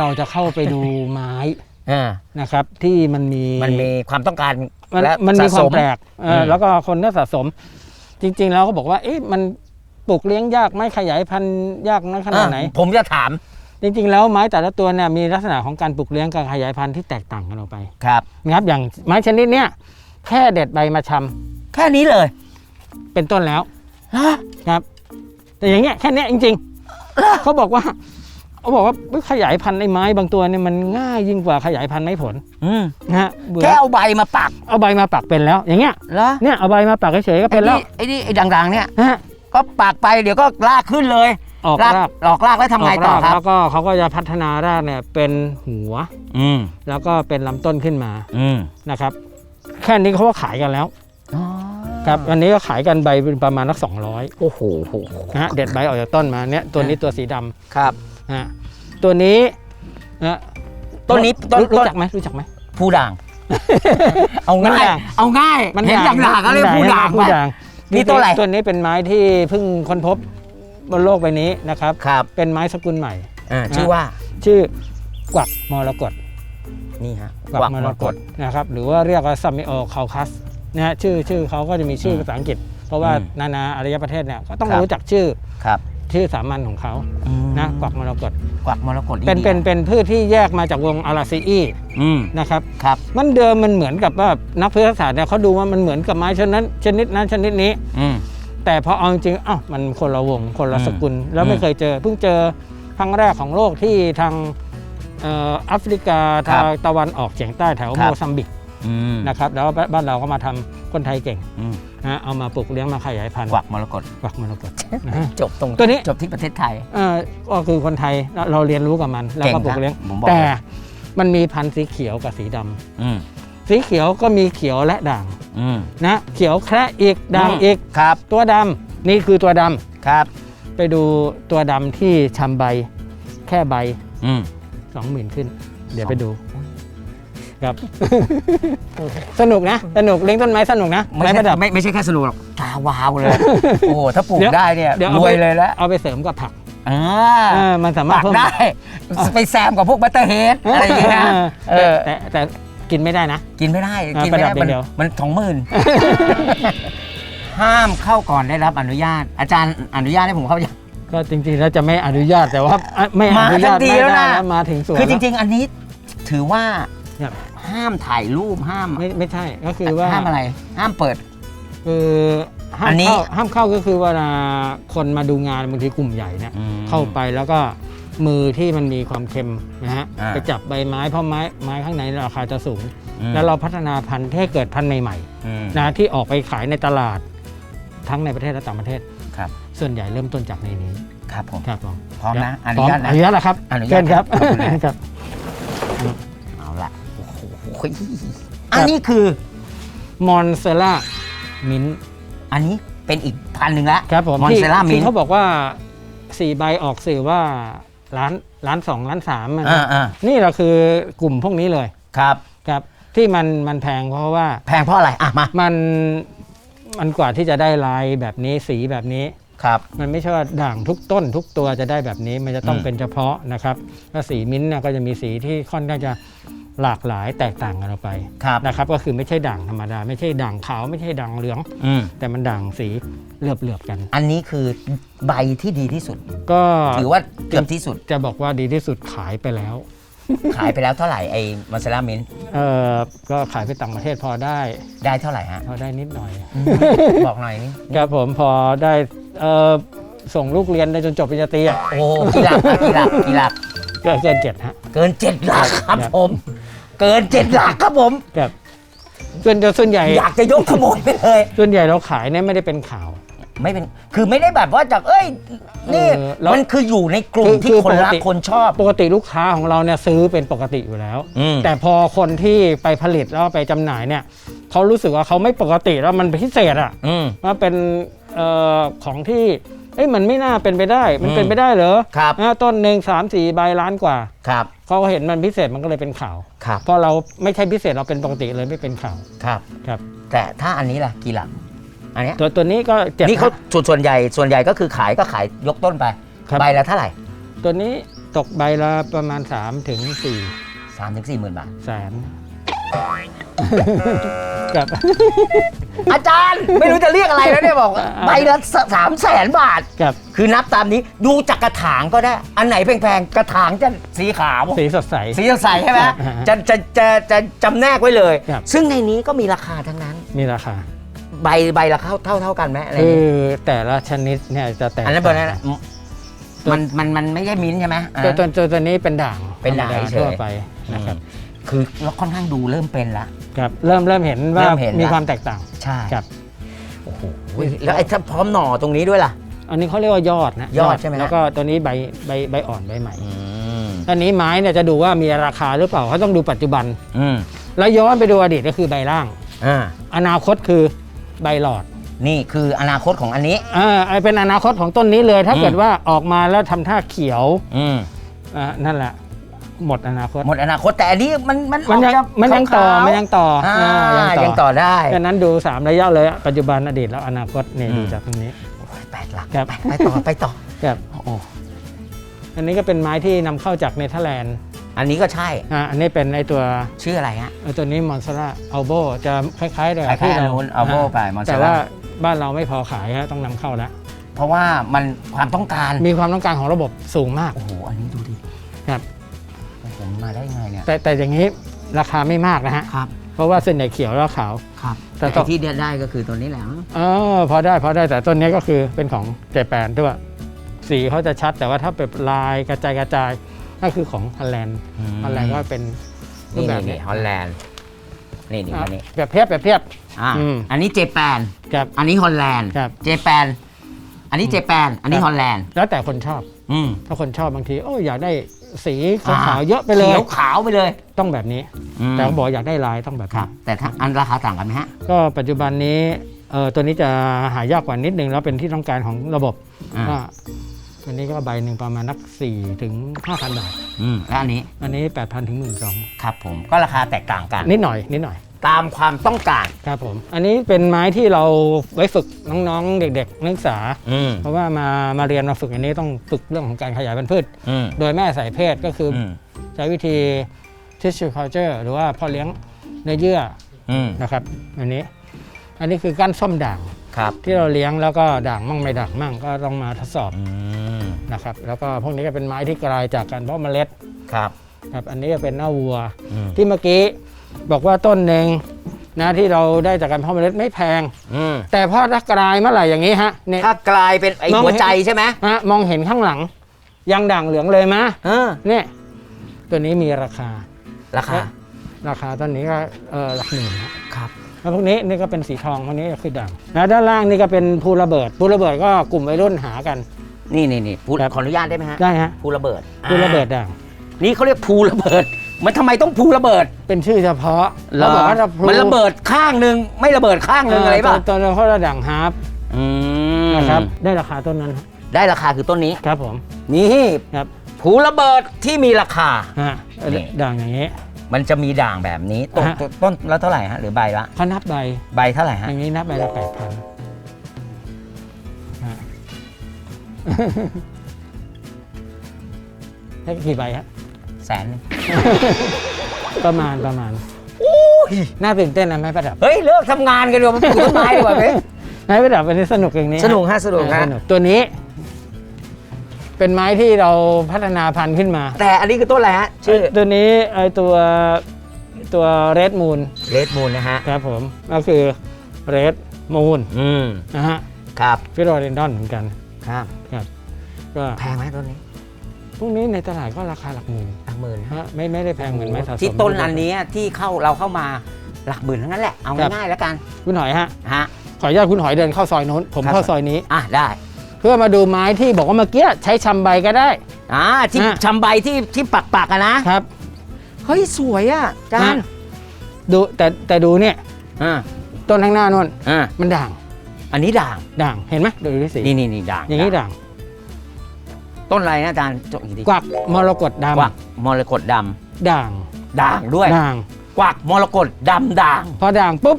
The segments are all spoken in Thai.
ก่อนที่เราจะเข้าไปดูไม้อ่านะครับ ที่มันมีมันมีความต้องการมันและมันมีคสะวามสแปลกเอออม แล้วก็คนก็สะสม จริงๆแล้วก็บอกว่า เอ๊ะมันปลูกเลี้ยงยากไหม่ขยายพันธุ์ยากน้อยขนาดไหน อะผมจะถามจริงๆ แล้วไม้แต่ละตัวเนี่ยมีลักษณะของการปลูกเลี้ยงการขยายพันธุ์ที่แตกต่างกันออกไปครับ นะครับอย่างไม้ชนิดเนี้ยแค่เด็ดใบมาชำแค่นี้เลยเป็นต้นแล้ว ฮะ ครับแต่อย่างเงี้ยแค่เนี้ยจริงๆเขาบอกว่า เขาบอกว่าขยายพันธุ์ในไม้บางตัวเนี่ยมันง่ายยิ่งกว่าขยายพันธุ์ไม้ผลอืมนะฮะเบื่อแค่เอาใบมาปักเอาใบมาปักเป็นแล้ว อย่างเงี้ยแล้วเนี่ยเอาใบมาปักเฉยๆก็เป็นแล้วไอ้นี่ไอ้ดังๆเนี่ยนะฮะก็ปักไปเดี๋ยวก็ลากขึ้นเลยออกรากออกรากแล้วทำไงต่อกากครับ แล้วก็เขาก็จะพัฒนารากเนี่ยเป็นหัว อืมแล้วก็เป็นลำต้นขึ้นมาอืมนะครับ แค่นี้เขาก็ขายกันแล้วอ๋อครับอันนี้ก็ขายกันใบเป็นประมาณนักสองร้อยโอ้โหนะฮะเด็ดใบออกจากต้นมาเนี่ยตัวนี้ตัวสีดำครับนะ ฮะตัวนี้นะต้นนี้ต้นรู้ต้รู้นจักไหมรู้จักไหมผู้ด่าง เอามันง่ายด่างเอาง่ายเห็นด่างๆก็เรียกผู้ด่างผู้ด่างนี่ต้นอะไรตัวนี้เป็นไม้ที่เพิ่งค้นพบบนโลกใบนี้นะครับครับเป็นไม้สกุลใหม่อ่าชื่อว่า ชื่อกวักมรกตนี่ฮะกวักมรกตนะครับ หรือว่าเรียกว่าซัมมิโอคาคัสนะฮะชื่อชื่อเขาก็จะมีชื่อภาษาอังกฤษ เพราะว่านานาอารยประเทศเนี่ยก็ต้องรู้จักชื่อครับ ชื่อสามัญของเขานะกวักมรกตกวักมรกตเป็นเป็นเป็นพืชที่แยกมาจากวงอาราซีอีอืมนะครับ ครับ มันเดิมมันเหมือนกับว่านักพฤกษศาสตร์เนี่ยเขาดูว่ามันเหมือนกับไม้ชนิดนั้นชนิดนั้นชนิดนี้ อืม แต่พอเอาจริงๆอ้าวมันคนละวงคนละอืมสกุล แล้วอืไม่มเคยเจอ เพิ่งเจอครั้งแรกของโลกที่ทางเอ่อแอฟริกาครัทาบงตะวันออกเฉียงใต้แถวครับ โมซัมบิกอืมนะครับแล้วบ้านเราก็มาทำคนไทยเก่ง อืม นะเอามาปลูกเลี้ยงมาขยายพันธุ์กวักมรกตกวักมรกตนะฮะ จบตรงตัวนี้ จบที่ประเทศไทย เอ่อก็คือคนไทยเราเราเรียนรู้กับมัน แล้วก็เก่งปลูกเลี้ยงนะผมบอก แต่เลยมันมีพันธุ์สีเขียวกับสีดำอืมสีเขียวก็มีเขียวและด่างอืมนะเขียวแคระอีกด่างอืมอีกครับตัวดำนี่คือตัวดำครับไปดูตัวดำที่ชำใบแค่ใบอืม สองหมื่นขึ้น เดี๋ยวสองไปดู ครับ สนุกนะ สนุกเลี้ยงต้นไม้สนุกนะไม่ไม้ใช่ประดับ ไม่ไม่ใช่แค่สนุกหรอกตาวาวเลย โอ้โหถ้าปลูกเดี๋ยว ได้เนี่ยเดี๋ยวรเอาวไปยเลยแล้วเอาไปเสริมกับผักอ่าเออมันสามารถปักเพิ่มได้ ไปแซมกับพวกบัตเตอร์เฮดอะไรอย่างเงี้ยเออ แต่แต่แต่กินไม่ได้นะ กินไม่ได้อ่ากินไม่ได้ประดับมันอย่างเดียว มันสองหมื่นห้ามเข้าก่อนได้รับอนุญาต อาจารย์อนุญาตให้ผมเข้ายัง ก็จริงๆแล้วจะไม่อนุญาตแต่ว่าอะไม่อนุญาตมาทันทีไม่แล้วได้นะแล้วมาถึงสวนคือจแล้วริง ๆ อันนี้ถือว่าครับ ห้ามถ่ายรูปห้ามไม่ไม่ใช่ก็คือว่าห้ามอะไร ห้ามเปิด คือห้าอัมนนี้ เข้าห้ามเข้าก็คือเวลาคนมาดูงานบางทีกลุ่มใหญ่เนี่ยเข้าไปแล้วก็มือที่มันมีความเค็มนะฮะอ่า ไปจับใบไม้เพราะไม้ไม้ข้างในราคาจะสูง อืมแล้วเราพัฒนาพันธุ์ให้เกิดพันธุ์ใหม่อืม ๆนะที่ออกไปขายในตลาดทั้งในประเทศและต่างประเทศครับ ส่วนใหญ่เริ่มต้นจากในนี้ครับผม ครับผมพร้อมนะพอร้นุญาตนะอนุญาตแล้วครับอนุญาตเชิญครับขอบคุณนะ ครับเอาละโอ้โหอันนี้คือมอนเซล่ามินอันนี้เป็นอีกพันหนึ่งละครับผมมอนที่เซล่ามิที่นเขาบอกว่าสี่ใบออกสื่อว่าล้านล้านสองล้านสามอะนะอ่าอ่านี่เราคือกลุ่มพวกนี้เลยครับครับที่มันมันแพงเพราะว่า แพงเพราะอะไรอะมามันมันกว่าที่จะได้ลายแบบนี้สีแบบนี้ครับมันไม่ใช่ว่าด่างทุกต้นทุกตัวจะได้แบบนี้มันจะต้องอืมเป็นเฉพาะนะครับแล้วสีมิ้นท์เนี่ยก็จะมีสีที่ค่อนข้างจะ หลากหลายแตกต่างกันออกไปครับนะครับ ก็คือไม่ใช่ด่างธรรมดา ไม่ใช่ด่างขาวไม่ใช่ด่างเหลือง อืมแต่มันด่างสีเหลือบเหลือบๆกัน อันนี้คือใบที่ดีที่สุด ก็ถือว่าเกือบที่สุดจะบอกว่าดีที่สุดขายไปแล้ว ขายไปแล้วเท่าไหร่ไอ้มาเซล่ามินเออก็ขายไปต่างประเทศพอได้ ได้เท่าไหร่ฮะพอได้นิดหน่อย บอกหน่อยนี่ครับผมพอได้เออส่งลูกเรียนได้จนจบปริญญาตรีอะโอ้กี่หลักฮะกี่หลักกี่หลักก็เกินเจ็ดฮะ เกินเจ็ดหลักครับครับผม เกินเจ็ดหลักครับผม ครับส่วนส่วนใหญ่ อยากจะยกขโมยไปเลย ส่วนใหญ่เราขายเนี่ยไม่ได้เป็นข่าว ไม่เป็นคือไม่ได้แบบว่าจากเอ้ย นี่เออแล้ว มันคืออยู่ในกลุ่มคือที่คือคนรักปกติคนชอบ ปกติลูกค้าของเราเนี่ยซื้อเป็นปกติอยู่แล้ว อืม แต่พอคนที่ไปผลิตแล้วไปจำหน่ายเนี่ยเขารู้สึกว่าเขาไม่ปกติแล้วมันพิเศษอะ อืม ว่าเป็นเอ่อของที่เอ้ยมันไม่น่าเป็นไปได้ มันอืมเป็นไปได้เหรอครับอ่าต้นหนึ่งสามสี่ใบล้านกว่า ครับ เขาก็เห็นมันพิเศษมันก็เลยเป็นข่าวครับ พอเราไม่ใช่พิเศษเราเป็นปกติเลยไม่เป็นข่าวครับ ครับ แต่ถ้าอันนี้ล่ะกี่หลัก อันเนี้ยตัวตัวนี้ก็เจ็ดนี่เขาส่วนส่วนใหญ่ส่วนใหญ่ก็คือขายก็ขายยกต้นไปครับใบละเท่าไหร่ตัวนี้ตกใบละประมาณ3ถึง4สามถึงสี่หมื่นบาท แสน กับ อาจารย์ไม่รู้จะเรียกอะไรแล้วเนี่ยบอกว่าใบละสามแสนบาทกับ คือนับตามนี้ดูจากกระถางก็ได้ อันไหนแพงๆ กระถางจะสีขาว สีสดใส สีใสใช่ไหมอ่าฮะจะจะจะจะจำแนกไว้เลย ครับ ซึ่งในนี้ก็มีราคาทั้งนั้น มีราคา ใบใบละเท่าเท่าเท่ากันไหมอะไรคืนี้อแต่ละชนิดเนี่ยจะแตกอันนั้นต่าเบองร์นั้นกัอะมันมันมันไม่ใช่มิ้นท์ใช่ไหมอ่าตัวตัวตัวตัวนี้เป็นด่างเป็นด่างธรรมเฉย ทั่วไปนะครับ คือเราค่อนข้างดูเริ่มเป็นละ ครับเริ่มเริ่มเห็นว่าเริ่มเห็นมีละความแตกต่าง ใช่ครับ โอ้โหแล้วไอ้ถ้าพร้อมหน่อตรงนี้ด้วยล่ะ อันนี้เขาเรียกว่ายอดนะยอดใช่ไหมฮะ แล้วก็ตัวนี้ใบใบใบอ่อนใบใหม่อืมอันนี้ไม้เนี่ยจะดูว่ามีราคาหรือเปล่าเขาต้องดูปัจจุบัน อืมแล้วย้อนไปดูอดีตก็คือใบล่าง อ่าอนาคตคือใบหลอดนี่คืออนาคตของอันนี้ อ่าไอเป็นอนาคตของต้นนี้เลย ถ้าอืม เกิดว่าออกมาแล้วทำท่าเขียวอืม อ่านั่นแหละ หมดอนาคตหมดอนาคตแต่อันนี้มันมันมันยังออกจะมันยังต่อขาวๆมันยังต่ออ่าอ่ายังต่อได้ดังนั้นดู 3 ระยะเลยอะปัจจุบันอดีตแล้วอนาคตนี่อืมดูจากตรงนี้โอ้ยแปดหลักครับไปไปต่อไปต่อครับโอ้อันนี้ก็เป็นไม้ที่นำเข้าจากเนเธอร์แลนด์อันนี้ก็ใช่อ่าอันนี้เป็นไอตัวชื่ออะไรฮะไอตัวนี้มอนซาร่าอัลโบจะคล้ายๆเดิมคล้ายๆอันนู้น Albo ไป Montserrat แต่ว่าบ้านเราไม่พอขายฮะต้องนำเข้าแล้วเพราะว่ามันความต้องการมีความต้องการของระบบสูงมากโอ้โหอันนี้ดูดิครับผ มมาได้ยังไงเนี่ยแต่แต่อย่างนี้ราคาไม่มากนะฮะ ครับเพราะว่าเส้นใหญ่เขียวแล้วขาว ครับ แต่แต่ต้องที่เดียได้ก็คือตัวนี้แหละเออพอได้พอได้แต่ต้นนี้ก็คือเป็นของเจแปนด้วยสีเขาจะชัดแต่ว่าถ้าเป็นลายกระจายกระจายก็คือของฮอลแลนด์ฮอลแลนด์ก็เป็นรูนี่ปแบนี่บนี้นี่ฮอลแลนด์นี่นี่อะอันนี้แบบเทียบแบบเทียบ อ่าอืม อันนี้เจแปนครับ อันนี้ฮอลแลนด์ครับเจแปนอันนี้เจแปนอันนี้ครับ ฮอลแลนด์แล้วแต่คนชอบ อืมถ้าคนชอบบางทีโอ้ยอยากได้ สีอ่าขาวๆเยอะไปเลย เขียวขาวไปเลย ต้องแบบนี้ อืม แต่เขาบอกอยากได้ลายต้องแบบครันี้บ แต่ถ้าอันราคาต่างกันไหมฮะก็ปัจจุบันนี้เออตัวนี้จะหายากกว่านิดนึงแล้วเป็นที่ต้องการของระบบอ่าก็อันนี้ก็ใบหนึ่งประมาณนัก4ถึง5,000บาท อืมแล้วอันนี้อันนี้ 8,000ถึงครับผมก็ราคาแตกต่างกัน12,000นิดหน่อยนิดหน่อย ตามความต้องการ ครับผม อันนี้เป็นไม้ที่เราไว้ฝึกน้องๆ เด็กๆ นักศึกษา อืม เพราะว่ามามาเรียนมาฝึกอันนี้ต้องฝึกเรื่องของการขยายพันธุ์พืช อืม โดยแม่สายเพศก็คือออืมใช้วิธี tissue culture หรือว่าพ่อเลี้ยงเนื้อเยื่ออืมนะครับ อันนี้ อันนี้คือก้านส้มด่างครับที่เราเลี้ยงแล้วก็ด่างมั่งไม่ด่างมั่งก็ต้องมาทดสอบอืมนะครับ แล้วก็พวกนี้ก็เป็นไม้ที่กลายจากการเพาะเมล็ดครับ ครับ อันนี้ก็เป็นหน้าวัว อืม ที่เมื่อกี้ บอกว่าต้นหนึ่งนะที่เราได้จากการเพาะเมล็ดไม่แพง อืมแต่พอถ้ากลายเมื่อไหร่อย่างนี้ฮะเนี่ย ถ้ากลายเป็นไอ้มองหัวเห็น ใจใช่ไหมฮะมองเห็นข้างหลัง ยังด่างเหลืองเลยมะเออเนี่ยตัวนี้มีราคา ราคา ราคาต้นนี้ก็เออหลักหมื่นนะครับ แล้วพวกนี้นี่ก็เป็นสีทองพวกนี้ก็คือด่างแล้วด้านล่างนี่ก็เป็นภูระเบิดภูระเบิดก็กลุ่มวัยรุ่นหากัน นี่นี่นี่พูดครับ ขออนุญาตได้ไหมฮะได้ฮะภูระเบิดภูระเบิดอ่าด่างนี่เขาเรียกภูระเบิด มันทำไมต้องภูระเบิดเป็นชื่อเฉพาะเขาบอกว่าถ้าพลูมันระเบิดข้างหนึ่งไม่ระเบิดข้างหนึ่งอะไรป่ะตัวตัวนั้นเขาระด่างฮาร์ปอืมนะครับได้ราคาต้นนั้นได้ราคาคือต้นนี้ ครับผมนี่ครับภูระเบิดที่มีราคา ฮะนี่ ด่างอย่างนี้ มันจะมีด่างแบบนี้ต้นฮะ ต้นต้นแล้วเท่าไหร่ฮะหรือใบละ เขานับใบใบเท่าไหร่อฮะย่างนี้นับใบละแปดพันให้กี่ใบฮะ แสนหนึ่งประมาณประมาณโอ้ยน่าตื่นเต้นนะไม้ประดับเฮ้ย เลิกทำงานกันดีกว่ามาปลูกต้นไม้ดีกว่าเว้ยไม้ประดับอันนี้สนุกอย่างนี้สนุกฮะสนุกฮะเออตัวนี้ เป็นไม้ที่เราพัฒนาพันธุ์ขึ้นมา แต่อันนี้คือต้นอะไรฮะชื่อตัวนี้ไอตัวตัวเรดมูนเลดมูนนะฮะครับผมก็คือเรดมูนอืมนะฮะครับฟิโรเดนดอนเหมือนกันครับก็แพงไหมต้นนี้ พวกนี้ในตลาดก็ราคาหลักหมื่นหลักหมื่นนะฮะไม่ไม่ได้แพงเหมือนไม้สะสมที่ต้นอันนี้ที่เข้าเราเข้ามาหลักหมื่นทั้งนั้นแหละเอาครับง่ายๆแล้วกันคุณหอยฮะฮะขออนุญาตคุณหอยเดินเข้าซอยโน้น ผมครับเข้าซอยนี้อะได้ เพื่อมาดูไม้ที่บอกว่าเมื่อกี้ใช้ชำใบก็ได้อ่าที่ฮะชำใบที่ที่ปักปักๆอะนะครับเฮ้ยสวยอะจานฮะดูแต่แต่ดูเนี่ยอ่าต้นข้างหน้านู่นอ่ามันด่าง อันนี้ด่างด่างเห็นไหมดูที่สีนี่นี่นี่ด่างอย่างนี้ด่าง ต้นอะไรนะอาจารย์จกอีกทีกวักมรกตดกวักมรกตดำด่างำด่างด้วย ด่าง กวักมรกตดำด่างพอด่างปุ๊บ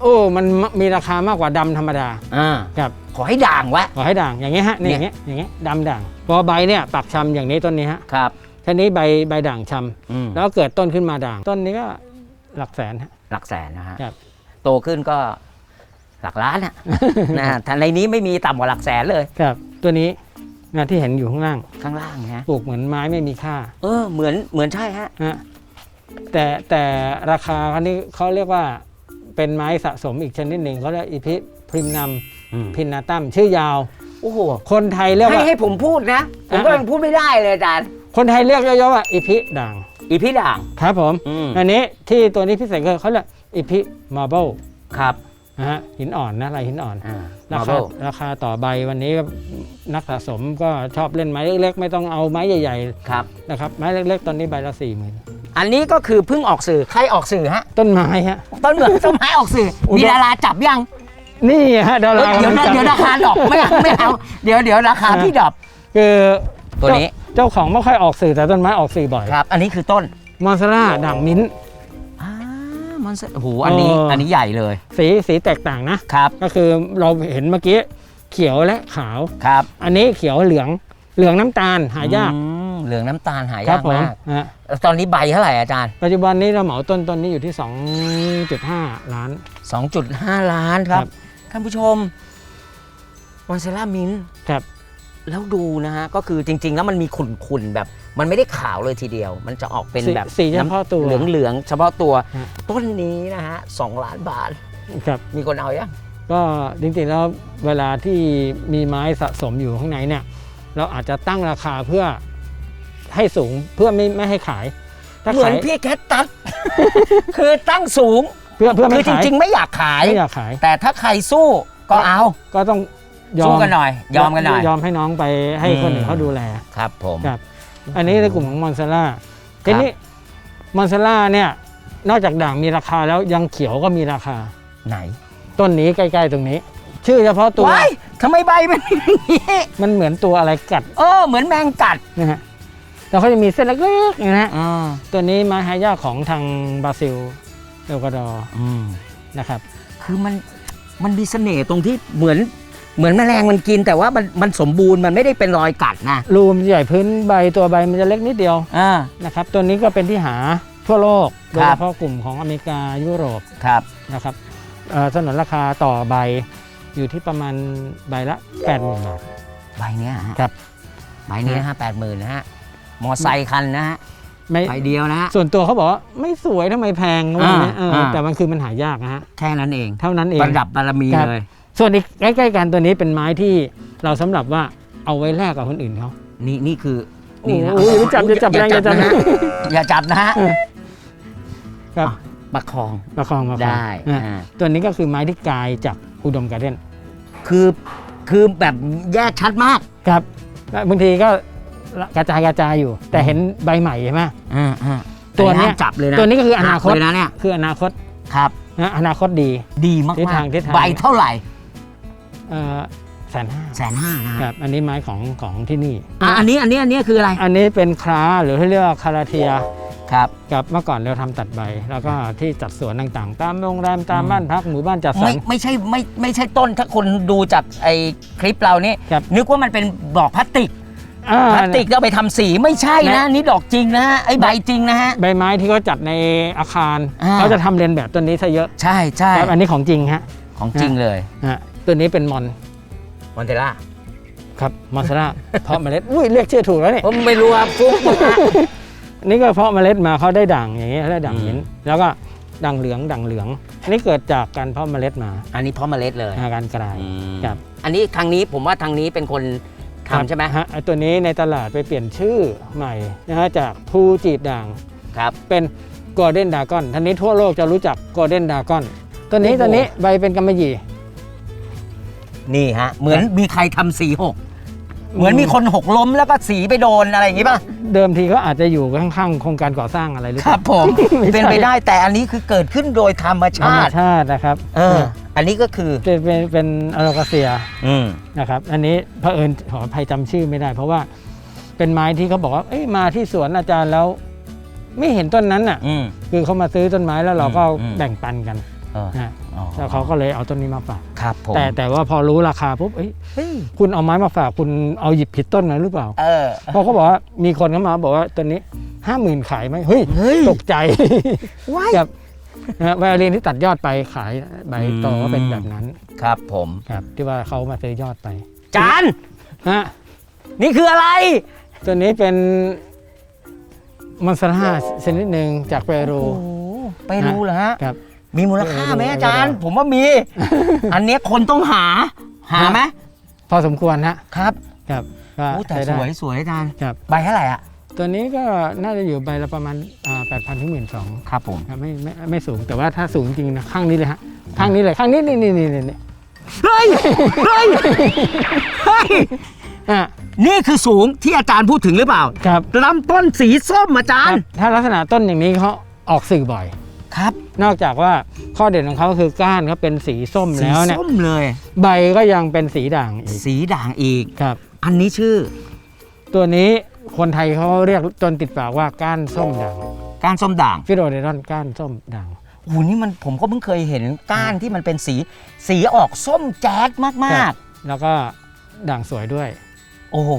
โอ้มันมีราคามากกว่าดำธรรมดาอ่าครับขอให้ด่างวะ ขอให้ด่างอย่างเงี้ยฮะนี่เนี่อยย่างเงี้ยอย่างเงี้ยดำด่างพอใบเนี่ยปักชำอย่างนี้ต้นนี้ฮะครับทีนี้ใบใบด่างชอืมำแล้วเกิดต้นขึ้นมาด่าง ต้นนี้ก็หลักแสนฮะ หลักแสนนะฮะครับ โตขึ้นก็หลักล้านอะ นะฮะแต่ในนี้ไม่มีต่ำกว่าหลักแสนเลย ครับ ตัวนี้ งานที่เห็นอยู่ข้างล่างข้างล่างฮะปลูกเหมือนไม้ไม่มีค่าเออเหมือนเหมือนใช่ฮะฮะแต่แต่ราคาคันนี้เขาเรียกว่าเป็นไม้สะสมอีกชนิดหนึ่งเขาเรียกอีพิพริมนัมพินนาตัมชื่อยาว โอ้โหคนไทยเรียกให้ว่า ให้ผมพูดนะ ผมอะก็ยังพูดไม่ได้เลยอาจารย์คนไทยเรียกย่อๆว่าอีพิด่าง อีพี่ด่าง ครับผมอืม อันนี้ที่ตัวนี้พิเศษคือเขาเรียกอีพิมาร์เบิลครับ นะฮะหินอ่อนนะลายหินอ่อนอ่ารามาคาเบิลราคาต่อใบวันนี้ก็นักสะสมก็ชอบเล่นไม้เล็กๆ ไม่ต้องเอาไม้ใหญ่ครับ ๆนะครับไม้เล็กๆ ตอนนี้ใบละสี่หมื่นอันนี้ก็คือเพิ่งออกสื่อ ใครออกสื่อฮะ ต้นไม้ฮะ ต้นเหมือนต้นไม้ออกสื่อ อุดมมีดาราจับยังนี่ฮะดาเอ้รายเดี๋ยวนะเดี๋ยวราคาดรอปไม่เอาไม่เอา เดี๋ยวเดี๋ยวราคาพี่ดรอปคือตัวนี้เจ้าของไม่ค่อยออกสื่อแต่ต้นไม้ออกสื่อบ่อยครับ อันนี้คือต้น มอนซาร่าด่างมิ้นท์อ่า มันโอ้โหอันนี้เอออัอันนี้ใหญ่เลย สีสีแตกต่างนะครับ ก็คือเราเห็นเมื่อกี้เขียวและขาวครับ อันนี้เขียวเหลืองเหลืองน้ำตาลหายากอืมเหลืองน้ำตาลหาครัยาบกผมมากฮะตอนนี้ใบเท่าไหร่อาจารย์ ปัจจุบันนี้เราเหมาต้นต้นนี้อยู่ที่ 2.5 ล้าน 2.5 ล้านครับครับท่านผู้ชมมอนเซล่ามินครับ แล้วดูนะฮะก็คือจริง ๆ แล้วมันมีขุ่นๆแบบ มันไม่ได้ขาวเลยทีเดียว มันจะออกเป็นสีแบบสีเฉพาะตัวเหลืองๆเฉพาะตัวฮะต้นนี้นะฮะสองล้านบาทครับมีคนเอายังก็จริงๆแล้วเวลาที่มีไม้สะสมอยู่ข้างในเนี่ย เราอาจจะตั้งราคาเพื่อให้สูงเพื่อไม่ไม่ให้ขายถ้าเหมือขานยพี่แคทตัสคือตั้งสูง เพื่อเพื่อคืไม่อจขายริงๆไม่อยากขายไม่อยากขาย แต่ถ้าใครสู้ก็เอา ก็ต้องยอ สู้มกันหน่อย ยอมกันหน่อย ยอมให้น้องไปให้คนอื่อืนมเขาดูแลครับผมครับ อันนี้ในกลุ่มของมอนซาร่าทีนี้มอนซาร่าเนี่ยนอกจากด่างมีราคาแล้วยังเขียวก็มีราคาไหน ต้นนี้ใกล้ๆตรงนี้ ชื่อเฉพาะตัวว้ายทำไมใบมันเป็นอย่างนี้มันเหมือนตัวอะไรกัดเออเหมือนแมงกัดนะฮะแล้วเขาจะมีเส้นเล็กๆนะฮะอ่าตัวนี้ไม้หายากของทางบราซิลเอลกวาดอร์อืมนะครับ คือมันมันมีเสน่ห์ตรงที่เหมือน เหมือนแมลงมันกินแต่ว่ามันมันสมบูรณ์มันไม่ได้เป็นรอยกัดนะรูมนใหญ่พื้นใบตัวใบมันจะเล็กนิดเดียวอ่า นะครับ ตัวนี้ก็เป็นที่หาทั่วโลกโดยครัเฉบ พาะกลุ่มของอเมริกายุโรปครับ นะครับเอ่อสนนราคาต่อใบอยู่ที่ประมาณใบละ 8 0 0 0 0 บาท ใบเนี้ยฮะครับ ใบนี้นะฮะแปดหมื่นนะฮะมอไซค์คันนะฮะไม่ใบเดียวนะฮะ ส่วนตัวเขาบอกว่าไม่สวยทำไมแพงว่าอย่างเงี้ยอ่าเอออ่าแต่มันคือมันหายากนะฮะ แค่นั้นเองเท่านั้นเอง ประดับบารมีครับ เลย ส่วนอีกใกล้ๆกันตัวนี้เป็นไม้ที่เราสำหรับว่าเอาไว้แลกกับคนอื่นเขานี่นี่คือนี่นะโอ้โหอย่าจับอย่าจับแรงอย่าจับนะฮะอย่าจับนะฮะครับประคองประคองประคองได้อะอ่าตัวนี้ก็คือไม้ที่กลายจากอุดมการ์เด้นคือคือแบบแยกชัดมากครับแล้วบางทีก็กระจายกระจายอยู่ แต่เห็นใบใหม่ใช่ไหมอ่าอ่าตัวเนี้ยห้ามจับเลยนะตัวนี้ก็คืออนาคตหักเลยนะเนี่ยคืออนาคตครับนะอนาคตดีดีมากทิศทางทิศทางใบเท่าไหร่ แสนห้าแสนห้านะฮะครับอันนี้ไม้ของของที่นี่ อะอันนี้อันนี้อันนี้คืออะไรอันนี้เป็นคราหรือที่เรียกว่าคาราเทียครับ กับเมื่อก่อนเราทำตัดใบ แล้วก็ที่จัดสวนต่างๆ ตามโรงแรมตามบ้านพักหมู่บ้านจัดสรไม่ร ไม่ใช่ไม่ไม่ใช่ต้นถ้าคนดูจากไอ้คลิปเรานี่ครับ นึกว่ามันเป็นดอกพลาสติกอ่าพลาสติกแล้วเอาไปทำสีไม่ใช่นะนะนี่ดอกจริงนะฮะไอ้ใบจริงนะฮะ ใบไม้ที่เขาจัดในอาคารอ่า เขาจะทำเรียนแบบต้นนี้ซะเยอะใช่ใช่ครับอันนี้ของจริงฮะ ของจริงเลย ฮะ ตัวนี้เป็นมอนมอนเทล่าครับมอนซาร่าเพาะเมล็ดอุ้ยเรียกชื่อถูกแล้วนี่ผมไม่รู้ครับฟุ๊กนะฮะอันนี้ก็เพาะเมล็ดมาเขาได้ด่างอย่างเงี้ยได้ด่างอืมเห็นแล้วก็ด่างเหลืองด่างเหลือง อันนี้เกิดจากการเพาะเมล็ดมาอันนี้เพราะเมล็ดเลยอาการกลายครับอันนี้ทางนี้ผมว่าทางนี้เป็นคนทำใช่ไหมฮะไอ้ตัวนี้ในตลาดไปเปลี่ยนชื่อใหม่นะฮะจากภูจีดด่างครับเป็นกอร์เด้นดากอนท่านี้ทั่วโลกจะรู้จักกอร์เด้นดากอนตัวนี้โอ้โหตัวนี้ใบเป็นกำมะหยี่ นี่ฮะ เหมือนมีใครทำสีหก เหมือนมีคนหกล้มแล้วก็สีไปโดนอะไรอย่างงี้ป่ะ เดิมทีเขาอาจจะอยู่ข้างๆโครงการก่อสร้างอะไรหรือคเปรัล่าบผม ไม่ใช่ เป็นไปได้แต่อันนี้คือเกิดขึ้นโดยธรรมธรชารมติ ชาตินะครับเออ อันนี้ก็คือ เป็นเป็นเป็นอโลกาเซียอืม นะครับ อันนี้เผอิญขออภัยจำชื่อไม่ได้ เพราะว่าเป็นไม้ที่เขาบอกว่าเอ้ยมาที่สวนอาจารย์แล้ว ไม่เห็นต้นนั้นน่ะ อืม คือเขามาซื้อต้นไม้แล้วเราก็อืมแบ่งปันกัน เออนะอ๋อแล้วเขาก็เลยเอาต้นนี้มาฝาก ครับผมแต่แต่ว่าพอรู้ราคาปุ๊บเอ้ยเฮ้ยคุณเอาไม้มาฝากคุณเอาหยิบผิดต้นนะหรือเปล่าเออ เพราะเขาบอกว่ามีคนเข้ามาบอกว่าตัวนี้ห้าหมื่นขายไหมเฮ้ยเฮ้ย ตกใจ ว้าย ครับนะไวโอลินที่ตัดยอดไปขายใบต่อก็เป็นแบบนั้นครับผม ครับ ที่ว่าเขามาซื้อยอดไปจาน ฮะนี่คืออะไร ตัวนี้เป็นมอนสเตอร์ห้าชนิดหนึ่งจากเปรูโอ้โหไปรู้เหรอฮะ ครับ มีมูลค่าไหมเอออาจารย์เออผมว่ามี อันเนี้ยคนต้องหา หาไหมพอสมควรฮะครับครับก็โอ้แต่ใช้สได้ วยสวยอาจารย์ครับ ใบเท่าไหร่อะตัวนี้ก็น่าจะอยู่ใบละประมาณแปดพันถึงหมื่นสองครับผมครับไม่ไม่ไม่สูงแต่ว่าถ้าสูงจริงนะข้างนี้เลยฮะข้างนี้เลยข้างนี้นี่นี่นี่นี่เฮ้ยเฮ้ยเฮ้ยอะนี่คือสูงที่อาจารย์พูดถึงหรือเปล่าครับลำต้นสีส้มอาจาครรับย์ ถ้าลักษณะต้นอย่างนี้เขาออกสื่อบ่อย ครับ นอกจากว่าข้อเด่นของเขาก็คือก้านเขาเป็นสีส้มสีแล้วเนี่ยส้มเลย ใบก็ยังเป็นสีด่างอีกสีด่างอีก ครับ อันนี้ชื่อตัวนี้คนไทยเขาเรียกจนติดปากว่าก้านส้มด่างการส้มด่างฟิโดเดรอนก้านส้มด่าง โอ้โหนี่มันผมก็เพิ่งเคยเห็นก้านที่มันเป็นสีสีออกส้มแจ๊ดมากแล้วก็ด่างสวยด้วย ๆ โอ้โห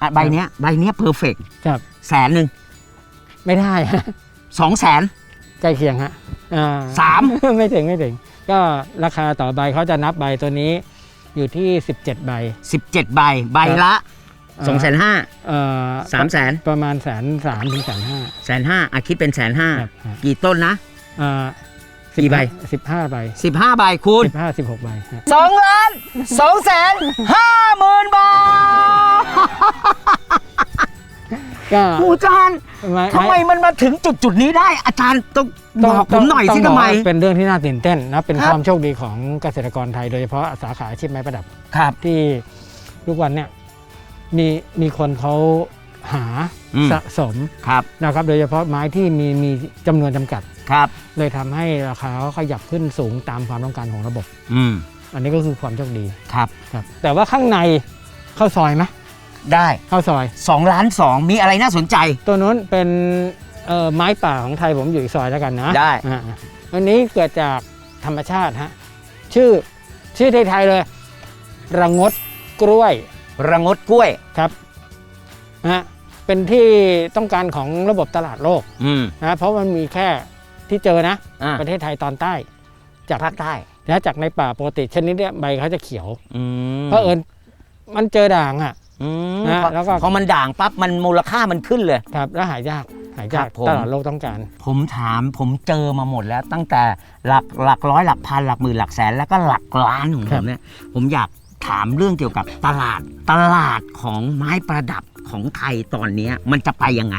อะใบเนี้ยใบเนี้ยเพอร์เฟกครับ แสนหนึ่งไม่ได้ สองแสน ใกล้เคียงฮะอ่าสาม ไม่ถึงไม่ถึง ก็ราคาต่อใบเขาจะนับใบตัวนี้อยู่ที่ 17 ใบสิบเจ็ดใบ ใบละสองแสนห้าเอ่อสามแสนประมาณแสนสามถึงแสนห้าแสนห้าอะคิดเป็นแสนห้าครับครับกี่ต้นนะอ่ากี่ใบ สิบห้าใบสิบห้าใบคูณ สิบห้าสิบหกใบฮะสองล้านสองแสนห้าหมื่นบาท ก็ผู้อาจารย์ไม้ทำไมมันมาถึงจุดจุดๆนี้ได้ อาจารย์ต้องบอกผมหน่อยต้สิงทำไมบอกว่าเป็นเรื่องที่น่าตื่นเต้นนะเป็นครับ ความโชคดีของเกษตรกรไทย โดยเฉพาะสาขาอาชีพไม้ประดับครับ ที่ทุกวันเนี่ยมีมีคนเขาหาอืม สะสมครับนะครับ โดยเฉพาะไม้ที่มีมีจำนวนจำกัด ครับ เลยทำให้ราคาเขาขยับขึ้นสูงตามความต้องการของระบบ อืมอันนี้ก็คือความโชคดีครับ ครับ แต่ว่าข้างในเข้าซอยไหม ได้เข้าซอยสองล้านสองมีอะไรน่าสนใจ ตัวนู้นเป็นเอ่อไม้ป่าของไทยผมอยู่อีกซอยแล้วกันนะได้ อ่าอันนี้เกิดจากธรรมชาติฮะชื่อชื่อไทยๆเลย ระงดกล้วย ระงดกล้วย ครับนะฮะเป็นที่ต้องการของระบบตลาดโลกอืมนะเพราะมันมีแค่ที่เจอนะ อ่าประเทศไทยตอนใต้ จากภาคใต้นะจากในป่าปกติชนิดเนี้ยใบเขาจะเขียว อืมเพราะเอิญมันเจอด่างอะ อืมนะพอแล้วก็ พอมันด่างปั๊บมันมูลค่ามันขึ้นเลย ครับแล้วหายากหายาครักบผม ตลาดโลกต้องการ ผมถามผมเจอมาหมดแล้ว ตั้งแต่หลักหลักร้อยหลักพันหลักหมื่นหลักแสนแล้วก็หลักล้านของคผรับ มเนี่ยผมอยากถามเรื่องเกี่ยวกับตลาดตลาดของไม้ประดับของไทยตอนเนี้ยมันจะไปยังไง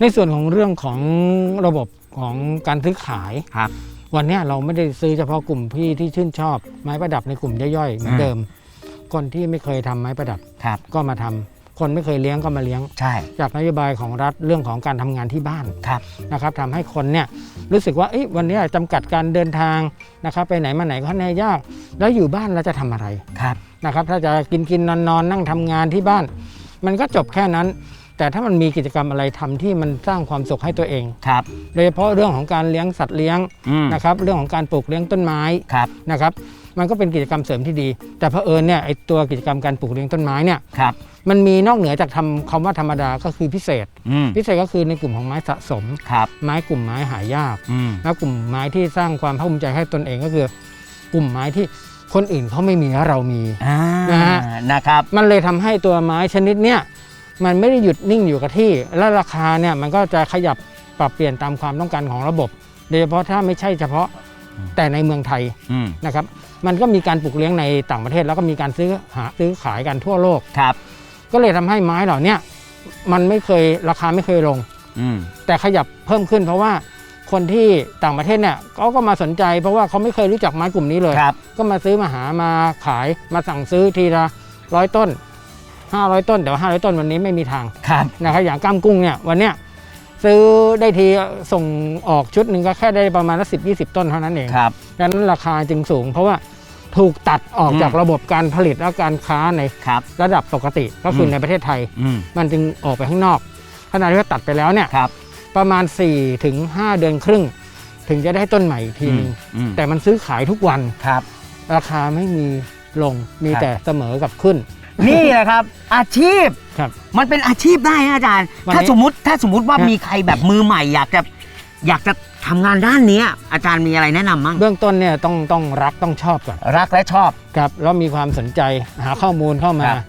ในส่วนของเรื่องของระบบของการซื้อขาย ครับ วันเนี้ยเราไม่ได้ซื้อเฉพาะกลุ่มพี่ที่ชื่นชอบ ไม้ประดับในกลุ่มย่อยๆเหมือนอ่าเดิม คนที่ไม่เคยทำไม้ประดับครับ ก็มาทำคนไม่เคยเลี้ยงก็มาเลี้ยง ใช่จากนโยบายของรัฐเรื่องของการทำงานที่บ้าน ครับ นะครับทำให้คนเนี่ยรู้สึกว่าเอ้ยวันเนี้ยจำกัดการเดินทางนะครับไปไหนมาไหนก็แน่ยาก แล้วอยู่บ้านเราจะทำอะไรครับ นะครับ ถ้าจะกินกินนอนนอนนั่งทำงานที่บ้าน มันก็จบแค่นั้น แต่ถ้ามันมีกิจกรรมอะไรทำที่มันสร้างความสุขให้ตัวเอง ครับ โดยเฉพาะเรื่องของการเลี้ยงสัตว์เลี้ยงอืมนะครับเรื่องของการปลูกเลี้ยงต้นไม้ครับ นะครับ มันก็เป็นกิจกรรมเสริมที่ดี แต่เผอิญเนี่ยไอตัวกิจกรรมการปลูกเลี้ยงต้นไม้เนี่ยครับ มันมีนอกเหนือจากทำคำว่าธรรมดาก็คือพิเศษ อืมพิเศษก็คือในกลุ่มของไม้สะสม ครับ ไม้กลุ่มไม้หายาก อืมแล้วกลุ่มไม้ที่สร้างความภาคภูมิใจให้ตนเองก็คือ กลุ่มไม้ที่คนอื่นเขาไม่มีแล้วเรามี อ่านะฮะ นะครับ มันเลยทำให้ตัวไม้ชนิดเนี้ยมันไม่ได้หยุดนิ่งอยู่กับที่ และราคาเนี่ยมันก็จะขยับปรับเปลี่ยนตามความต้องการของระบบ โดยเฉพาะถ้าไม่ใช่เฉพาะอืม แต่ในเมืองไทยอืมนะครับ มันก็มีการปลูกเลี้ยงในต่างประเทศ แล้วก็มีการซื้อหาซื้อขายกันทั่วโลก ครับก็เลยทำให้ไม้เหล่าเนี้ยมันไม่เคยราคาไม่เคยลง อืมแต่ขยับเพิ่มขึ้นเพราะว่าคนที่ต่างประเทศเนี่ยเขาก็มาสนใจ เพราะว่าเขาไม่เคยรู้จักไม้กลุ่มนี้เลย ครับ ก็มาซื้อมาหามาขายมาสั่งซื้อทีละร้อยต้น 500 ต้นแต่ว่า500 ต้นวันนี้ไม่มีทางครับ นะครับอย่างก้ามกุ้งเนี่ยวันเนี้ย ซื้อได้ทีส่งออกชุดหนึ่งก็แค่ได้ประมาณละสิบยีต้นเท่านั้นเองครับดังนั้นราคาจึงสูง เพราะว่าถูกตัดออกอืมจากระบบการผลิตและการค้าในครับ ระดับปกติก็คืออมในประเทศไทย อืมมันจึงออกไปข้างนอกขณะที่ว่าตัดไปแล้วเนี่ยครับประมาณ4ถึง5เดือนครึ่ง ถึงจะได้ต้นใหม่อีกทีนึงอืมแต่มันซื้อขายทุกวัน ครับ ราคาไม่มีลงมีครับ แต่เสมอกับขึ้น นี่แหละครับ อาชีพครับ มันเป็นอาชีพได้นะอาจารย์ วันนี้ถ้าสมมติถ้าสมมติว่าฮะมีใครแบบมือใหม่ อยากจะอยากจะทำงานด้านเนี้ย อาจารย์มีอะไรแนะนำมั่งเบื้องต้นเนี่ยต้องต้องรักต้องชอบก่อนรักและชอบ ครับแล้วมีความสนใจหาข้อมูลเข้ามา ครับ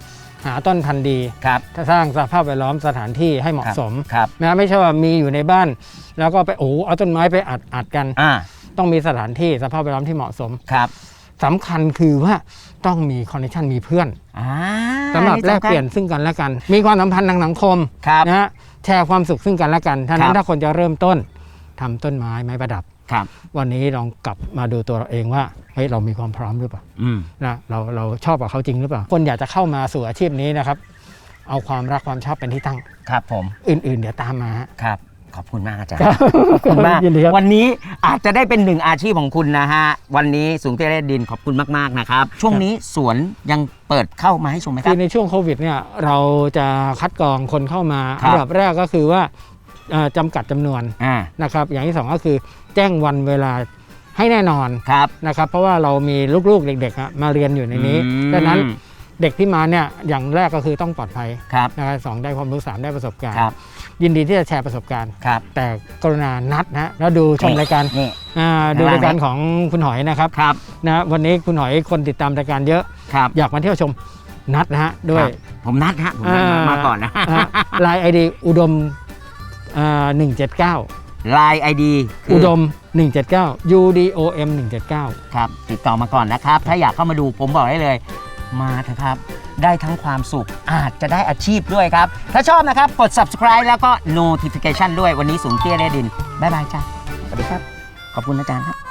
หาต้นพันธุ์ดีครับถ้าสร้างสภาพแวดล้อมสถานที่ให้เหมาะสมครับนะไม่ใช่ว่ามีอยู่ในบ้าน แล้วก็ไปโอ้โหเอาต้นไม้ไปอัดอัดกัน อ่าต้องมีสถานที่สภาพแวดล้อมที่เหมาะสม ครับ สำคัญคือว่าต้องมีคอนเนคชันมีเพื่อนอ่าสำหรับนี่แลกเปลี่ยนซึ่งกันและกัน มีความสัมพันธ์ทางสังคมครับนะฮะแชร์ความสุขซึ่งกันและกันท่านั้ครันบถ้าคนจะเริ่มต้นทำต้นไม้ไม้ประดับครับ วันนี้ลองกลับมาดูตัวเราเองว่าเฮ้ยเรามีความพร้อมหรือเปล่าอืมนะเราเราชอบกับเขาจริงหรือเปล่า คนอยากจะเข้ามาสู่อาชีพนี้นะครับ เอาความรักความชอบเป็นที่ตั้งครับผมอื่นๆ เดี๋ยวตามมาฮะครับ ขอบคุณมากอาจารย์ครับขอบคุณมาก ยินดีครับ วันนี้อาจจะได้เป็นหนึ่งอาชีพของคุณนะฮะ วันนี้สูงเตี้ยเรดดินขอบคุณมากๆนะครับ ช่วงนี้สวนยังเปิดเข้ามาให้ชมไหมคคืรับ อในช่วงโควิดเนี่ยเราจะคัดกรองคนเข้ามาครัอับ นดับแรกก็คือว่าเอ่อจำกัดจำนวนอ่า นะครับ อย่างที่สองก็คือแจ้งวันเวลาให้แน่นอนครับ นะครับ เพราะว่าเรามีลูกๆเด็กๆอะมาเรียนอยู่ในนี้อืม ดังนั้นเด็กที่มาเนี่ยอย่างแรกก็คือต้องปลอดภัยครับ นะครับสองได้ความรู้สามได้ประสบการณ์ ครับ ยินดีที่จะแชร์ประสบการณ์ ครับ แต่กรุณานัดนะแล้วดูชมรายการนี่ อ่าดูข้างล่างรายการของคุณหอยนะครับครับ นะวันนี้คุณหอยคนติดตามรายการเยอะ ครับ อยากมาเที่ยวชมนัดนะฮะด้วยครับผมนัดฮะ ผมนัดมามาก่อนนะลายไอดีอุดมหนึ่งเจ็ดเก้าไลน์ไอดีอุดม179 UDOM 179ครับ ติดต่อมาก่อนนะครับ ถ้าอยากเข้ามาดูผมบอกได้เลย มาเถอะครับ ได้ทั้งความสุขอาจจะได้อาชีพด้วยครับ ถ้าชอบนะครับ กด subscribe แล้วก็ notification ด้วยวันนี้สูงเตี้ยได้ดิน บ๊ายบายจ้าสวัสดีครับ ขอบคุณอาจารย์ครับ